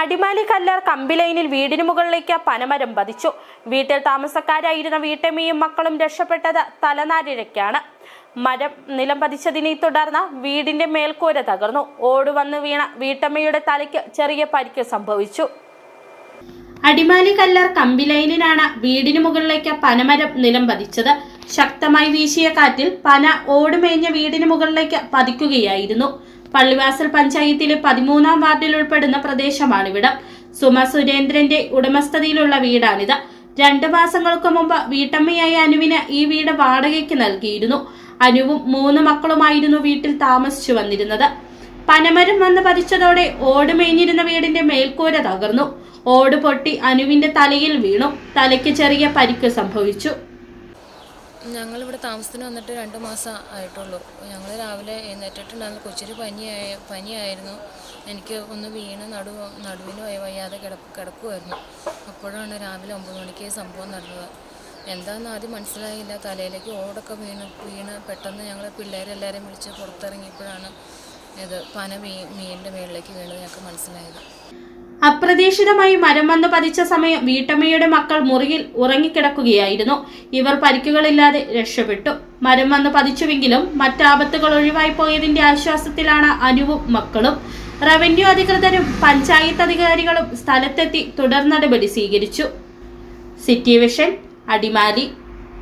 അടിമാലി കല്ലാർ കമ്പി ലൈനിൽ വീടിന് മുകളിലേക്ക് പനമരം പതിച്ചു. വീട്ടിൽ താമസക്കാരായിരുന്ന വീട്ടമ്മയും മക്കളും രക്ഷപ്പെട്ടത് തലനാരിഴയ്ക്കാണ്. മരം നിലം പതിച്ചതിനെ തുടർന്ന് വീടിന്റെ മേൽക്കൂര തകർന്നു. ഓടുവന്ന് വീണ വീട്ടമ്മയുടെ തലയ്ക്ക് ചെറിയ പരിക്ക് സംഭവിച്ചു. അടിമാലി കല്ലാർ കമ്പി ലൈനിലാണ് വീടിന് മുകളിലേക്ക് പനമരം നിലം പതിച്ചത്. ശക്തമായി വീശിയ കാറ്റിൽ പന ഓടുമേഞ്ഞ വീടിന് മുകളിലേക്ക് പതിക്കുകയായിരുന്നു. പള്ളിവാസൽ പഞ്ചായത്തിലെ പതിമൂന്നാം വാർഡിൽ ഉൾപ്പെടുന്ന പ്രദേശമാണ് പ്രദേശമാണിവിടം. സുമ സുരേന്ദ്രന്റെ ഉടമസ്ഥതയിലുള്ള വീടാണിത്. രണ്ടു മാസങ്ങൾക്ക് മുമ്പ് വീട്ടമ്മയായ അനുവിന് ഈ വീട് വാടകയ്ക്ക് നൽകിയിരുന്നു. അനുവും മൂന്ന് മക്കളുമായിരുന്നു വീട്ടിൽ താമസിച്ചു വന്നിരുന്നത്. പനമരം വന്ന് പതിച്ചതോടെ ഓട് മേഞ്ഞിരുന്ന വീടിന്റെ മേൽക്കൂര തകർന്നു. ഓട് പൊട്ടി അനുവിന്റെ തലയിൽ വീണു. തലയ്ക്ക് ചെറിയ പരിക്ക് സംഭവിച്ചു. ഞങ്ങളിവിടെ താമസത്തിന് വന്നിട്ട് രണ്ട് മാസം ആയിട്ടുള്ളൂ. ഞങ്ങൾ രാവിലെ എഴുന്നേറ്റിട്ടുണ്ടായിരുന്നു കൊച്ചിന് പനിയായ പനിയായിരുന്നു. എനിക്ക് ഒന്ന് വീണ് നടു നടുവിന് വയ്യ- വയ്യാതെ കിട കിടക്കുമായിരുന്നു അപ്പോഴാണ് രാവിലെ ഒമ്പത് മണിക്ക് സംഭവം നടന്നത്. എന്താണെന്ന് ആദ്യം മനസ്സിലായില്ല. തലയിലേക്ക് ഓടൊക്കെ വീണ് വീണ് പെട്ടെന്ന് ഞങ്ങൾ പിള്ളേരെല്ലാവരെയും വിളിച്ച് പുറത്തിറങ്ങിയപ്പോഴാണ് ഇത് പന മീ മീനിന്റെ മേളിലേക്ക് വീണത് ഞങ്ങൾക്ക് മനസ്സിലായത്. അപ്രതീക്ഷിതമായി മരം വന്ന് പതിച്ച സമയം വീട്ടമ്മയുടെ മക്കൾ മുറിയിൽ ഉറങ്ങിക്കിടക്കുകയായിരുന്നു. ഇവർ പരിക്കുകളില്ലാതെ രക്ഷപ്പെട്ടു. മരം വന്ന് പതിച്ചുവെങ്കിലും മറ്റാപത്തുകൾ ഒഴിവായി പോയതിന്റെ ആശ്വാസത്തിലാണ് അനുവും മക്കളും. റവന്യൂ അധികൃതരും പഞ്ചായത്ത് അധികാരികളും സ്ഥലത്തെത്തി തുടർ നടപടി സ്വീകരിച്ചു. City vision Adimali.